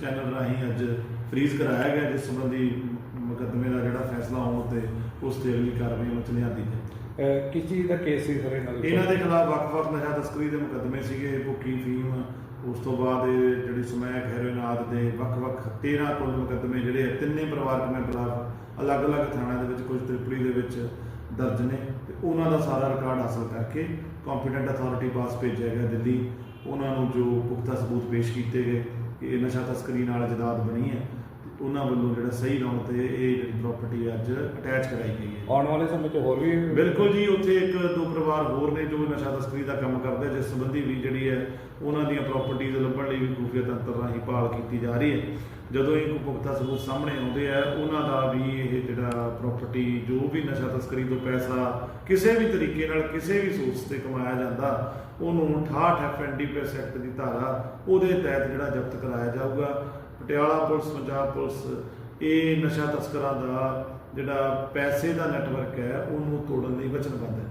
Channel ਰਾਹੀਂ ਅੱਜ freeze ਕਰਾਇਆ ਗਿਆ ਜਿਸ ਸੰਬੰਧੀ ਮੁਕੱਦਮੇ ਦਾ ਜਿਹੜਾ ਫੈਸਲਾ ਆਉਣ ਤੇ ਉਸ ਤੇ ਅਗਲੀ ਕਾਰਵਾਈ ਵਿੱਚ ਲਿਆਂਦੀ ਜਾਏ। ਅਹ ਕਿਸ ਚੀਜ਼ ਦਾ ਕੇਸ ਸੀ ਸਰ ਇਹਨਾਂ ਦੇ ਇਹਨਾਂ ਦੇ ਖਿਲਾਫ ਵੱਖ-ਵੱਖ ਨਸ਼ਾ ਤਸਕਰੀ ਦੇ ਮੁਕੱਦਮੇ ਸੀਗੇ ਭੁੱਕੀ ਫੀਮ ਉਸ ਤੋਂ ਬਾਅਦ ਇਹ ਜਿਹੜੀ ਸਮੈਕ ਹੈਰੋਇਨ ਆਦਿ ਦੇ ਵੱਖ-ਵੱਖ 13 ਕੁੱਲ ਮੁਕੱਦਮੇ ਜਿਹੜੇ ਆ, ਤਿੰਨੇ ਪਰਿਵਾਰਕ ਮੈਂਬਰਾਂ ਅਲੱਗ-ਅਲੱਗ ਥਾਣਿਆਂ ਦੇ ਵਿੱਚ ਕੁਝ ਤ੍ਰਿਪੜੀ ਦੇ ਵਿੱਚ ਦਰਜ ਨੇ ਤੇ ਉਹਨਾਂ ਦਾ ਸਾਰਾ ਰਿਕਾਰਡ ਹਾਸਲ ਕਰਕੇ ਕੰਪੀਟੈਂਟ ਅਥਾਰਟੀ ਪਾਸ ਭੇਜਿਆ ਗਿਆ ਦਿੱਲੀ। ਉਹਨਾਂ ਨੂੰ ਜੋ ਪੁਖਤਾ ਸਬੂਤ ਪੇਸ਼ ਕੀਤੇ ਗਏ ਕਿ ਇਹ ਨਸ਼ਾ ਤਸਕਰੀ ਨਾਲ ਜਦਾਦ ਬਣੀ ਹੈ ਤੇ ਉਹਨਾਂ ਵੱਲੋਂ ਜਿਹੜਾ ਸਹੀ ਲਾਉਣ ਤੇ ਇਹ ਜਿਹੜੀ ਪ੍ਰਾਪਰਟੀ ਅੱਜ ਅਟੈਚ ਕਰਾਈ ਗਈ ਹੈ। ਆਉਣ ਵਾਲੇ ਸਮੇਂ 'ਚ ਹੋਰ ਵੀ ਬਿਲਕੁਲ ਜੀ ਉੱਥੇ ਇੱਕ ਦੋ ਪਰਿਵਾਰ ਹੋਰ ਨੇ ਜੋ ਨਸ਼ਾ ਤਸਕਰੀ ਦਾ ਕੰਮ ਕਰਦੇ ਜਿਸ ਸੰਬੰਧੀ ਵੀ ਜਿਹੜੀ ਹੈ ਉਹਨਾਂ ਦੀਆਂ ਪ੍ਰਾਪਰਟੀਆਂ ਲੱਭਣ ਲਈ ਵੀ ਖੂਫੀਆ ਤੰਤਰ ਰਾਹੀਂ ਭਾਲ ਕੀਤੀ ਜਾ ਰਹੀ ਹੈ। ਜਦੋਂ ਇਹ ਕੋਈ ਪੁਖਤਾ ਸਬੂਤ ਸਾਹਮਣੇ ਆਉਂਦੇ ਆ ਉਹਨਾਂ ਦਾ ਵੀ ਇਹ ਜਿਹੜਾ ਪ੍ਰਾਪਰਟੀ ਜੋ ਵੀ ਨਸ਼ਾ ਤਸਕਰੀ ਤੋਂ ਪੈਸਾ ਕਿਸੇ ਵੀ ਤਰੀਕੇ ਨਾਲ ਕਿਸੇ ਵੀ ਸੋਰਸ ਤੇ ਕਮਾਇਆ ਜਾਂਦਾ, ਉਹਨੂੰ 68 ਐਫਐਨਡੀਪੀਐਸ ਐਕਟ ਦੀ ਧਾਰਾ ਉਹਦੇ ਤਹਿਤ ਜਿਹੜਾ ਜ਼ਬਤ ਕਰਾਇਆ ਜਾਊਗਾ। ਪਟਿਆਲਾ ਪੁਲਿਸ, ਪੰਜਾਬ ਪੁਲਿਸ, ਇਹ ਨਸ਼ਾ ਤਸਕਰਾਂ ਦਾ ਜਿਹੜਾ ਪੈਸੇ ਦਾ ਨੈਟਵਰਕ ਹੈ, ਉਹਨੂੰ ਤੋੜਨ ਲਈ ਵਚਨਬੱਧ ਹੈ।